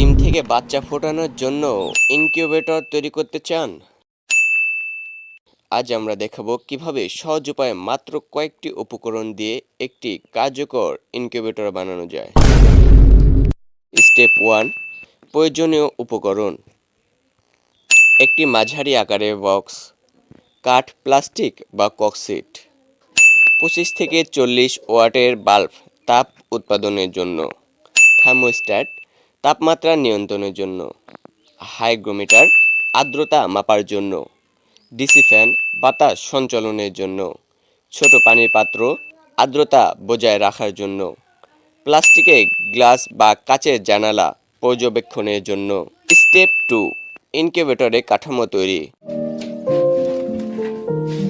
ডিম থেকে বাচ্চা ফোটানোর জন্য ইনকিউবেটর তৈরি করতে চান? আজ আমরা দেখাবো কীভাবে সহজ উপায়ে মাত্র কয়েকটি উপকরণ দিয়ে একটি কার্যকর ইনকিউবেটর বানানো যায়। স্টেপ ওয়ান, প্রয়োজনীয় উপকরণ। একটি মাঝারি আকারের বক্স, কাঠ, প্লাস্টিক বা ককসিট পঁচিশ থেকে চল্লিশ ওয়াটের বাল্ব তাপ উৎপাদনের জন্য। থার্মোস্ট্যাট তাপমাত্রা নিয়ন্ত্রণের জন্য। হাইগ্রোমিটার আর্দ্রতা মাপার জন্য। ডিসি ফ্যান বাতাস সঞ্চালনের জন্য। ছোট পানির পাত্র আর্দ্রতা বজায় রাখার জন্য। প্লাস্টিকে গ্লাস বা কাচের জানালা পর্যবেক্ষণের জন্য। স্টেপ টু, ইনকিউবেটরে কাঠামো তৈরি।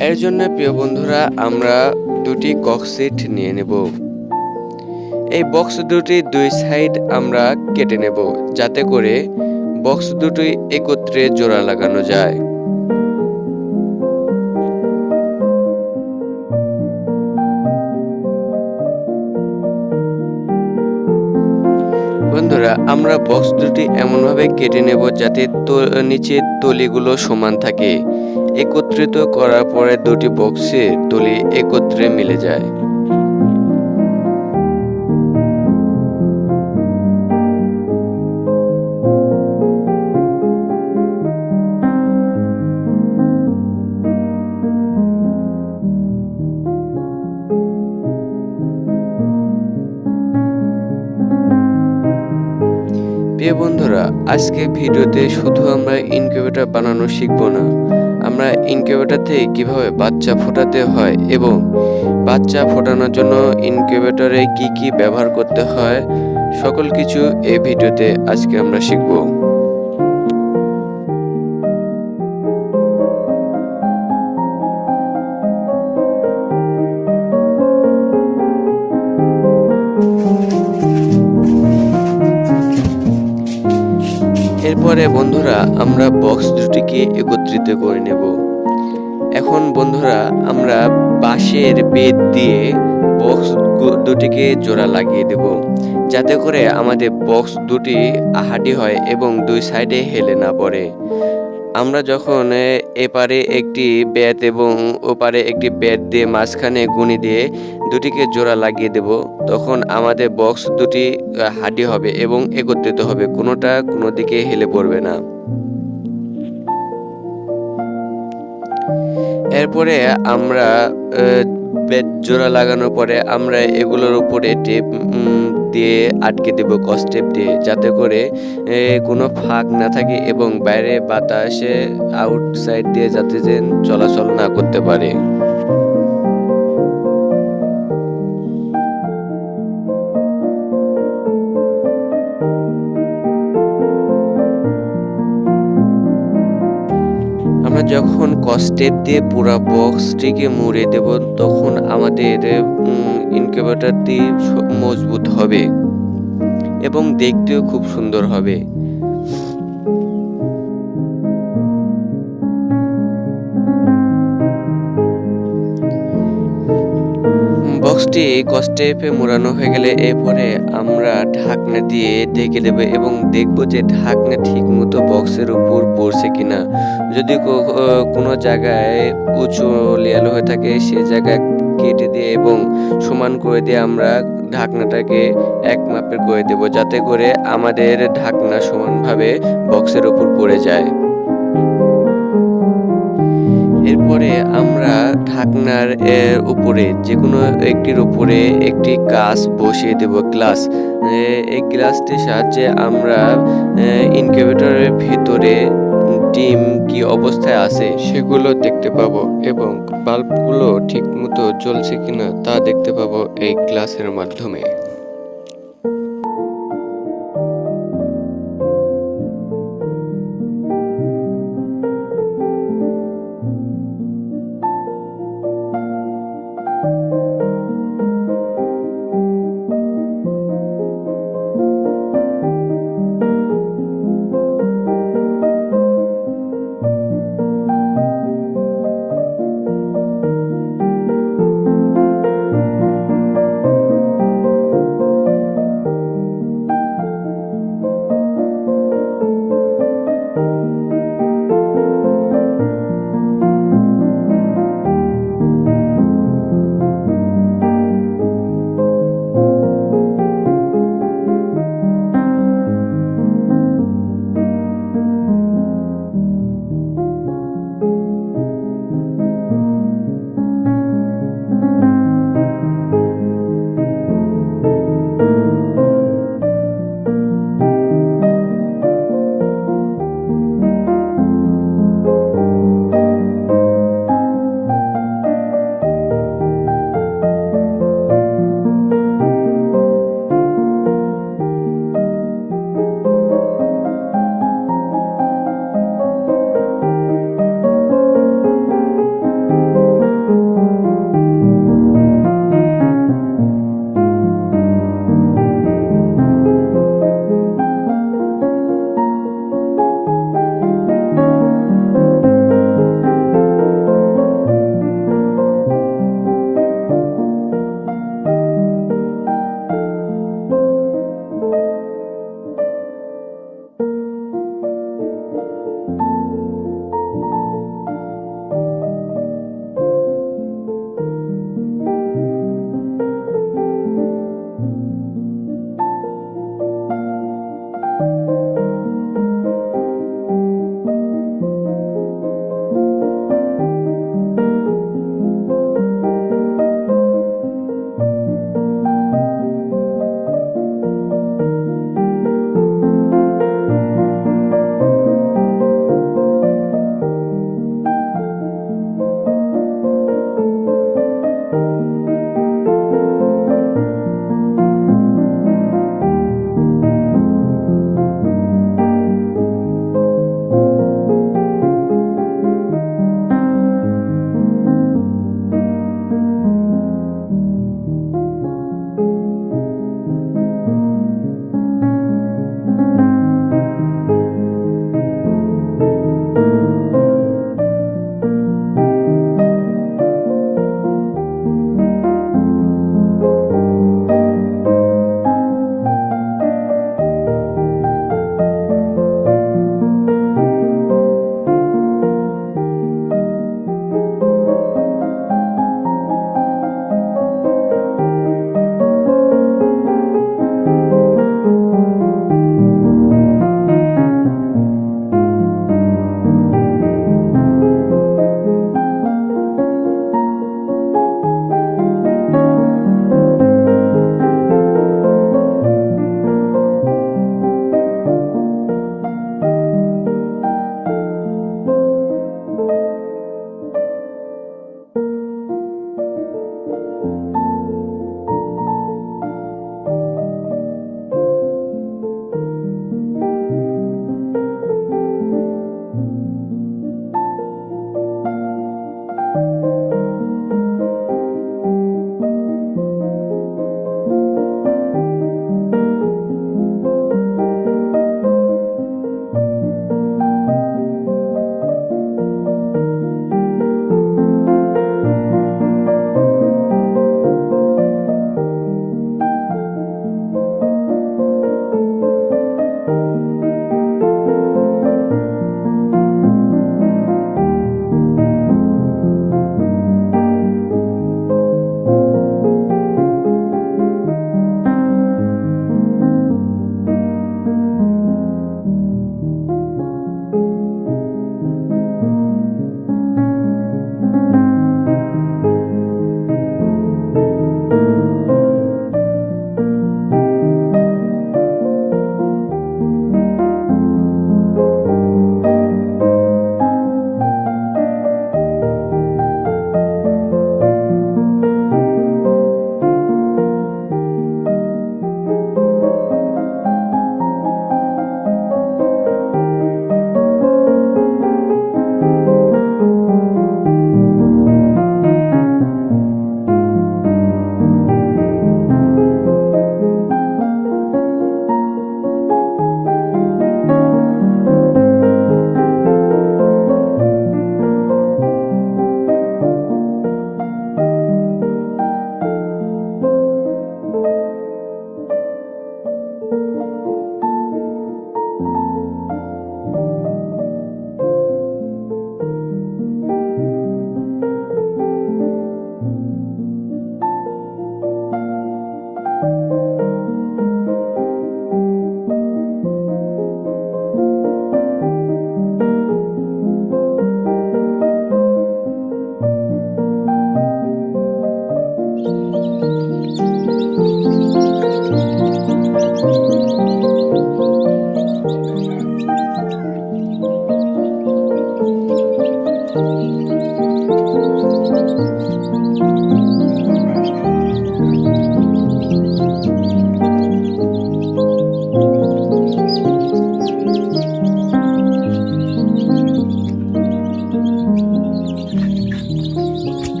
এর জন্য প্রিয় বন্ধুরা, আমরা দুটি কক্সিট নিয়ে নেব। এই বক্স দুটির দুই সাইড আমরা কেটে নেব, যাতে করে বক্স দুটি একত্রে জোড়া লাগানো যায়। বন্ধুরা, আমরা বক্স দুটি এমনভাবে কেটে নেব যাতে নিচের তলিগুলো সমান থাকে। একত্রিত করার পরে দুটি বক্সে তলি একত্রে মিলে যায়। বন্ধুরা, আজকে ভিডিওতে শুধু আমরা ইনকিউবেটর বানানো শিখব না। আমরা ইনকিউবেটর থেকে কীভাবে বাচ্চা ফোটাতে হয় এবং বাচ্চা ফোটানোর জন্য ইনকিউবেটরে কি কি ব্যবহার করতে হয়, সকল কিছু এই ভিডিওতে আজকে আমরা শিখব। এরপরে বন্ধুরা আমরা বক্স দুটিকে একত্রিত করে নেব। এখন বন্ধুরা আমরা বাঁশের বেদ দিয়ে বক্স দুটিকে জোড়া লাগিয়ে দেব, যাতে করে আমাদের বক্স দুটি আহাটি হয় এবং দুই সাইডে হেলে না পড়ে। আমরা যখন এপারে একটি ব্যাট এবং ওপারে একটি ব্যাট দিয়ে মাঝখানে গুনি দিয়ে দুটিকে জোড়া লাগিয়ে দেব, তখন আমাদের বক্স দুটি হাঁটি হবে এবং একত্রিত হবে। কোনোটা কোনো দিকে হেলে পড়বে না। এরপরে আমরা বেড জোড়া লাগানোর পরে আমরা এগুলোর উপরে টেপ দিয়ে আটকে দেব কস্টেপ দিয়ে, যাতে করে কোনো ফাঁক না থাকে এবং বাইরে বাতাসে আউটসাইড দিয়ে যাতে যে চলাচল না করতে পারে। আমরা যখন কস্টেপ দিয়ে পুরো বক্সটিকে মুড়ে দেব, তখন আমাদের ইনকিউবেটরটি মজবুত হবে এবং দেখতেও খুব সুন্দর হবে। বক্সটি কস্টেপে মোড়ানো হয়ে গেলে এরপরে আমরা ঢাকনা দিয়ে ঢেকে দেব এবং দেখব যে ঢাকনা ঠিক মতো বক্সের উপর পড়ছে কিনা। যদি কোনো জায়গায় উঁচু লেয়াল হয়ে থাকে, সে জায়গায় কেটে দিয়ে এবং সমান করে দিয়ে আমরা ঢাকনাটাকে এক মাপের করে দেব, যাতে করে আমাদের ঢাকনা সমানভাবে বক্সের উপর পড়ে যায়। এরপরে আমরা ঢাকনার উপরে যে কোনো একটির উপরে একটি কাঁচ বসিয়ে দেব, গ্লাস। এই গ্লাসটির সাহায্যে আমরা ইনকিউবেটরের ভিতরে ডিম কি অবস্থায় আছে সেগুলো দেখতে পাবো এবং বাল্বগুলো ঠিকমতো জ্বলছে কিনা তা দেখতে পাবো এই গ্লাসের মাধ্যমে।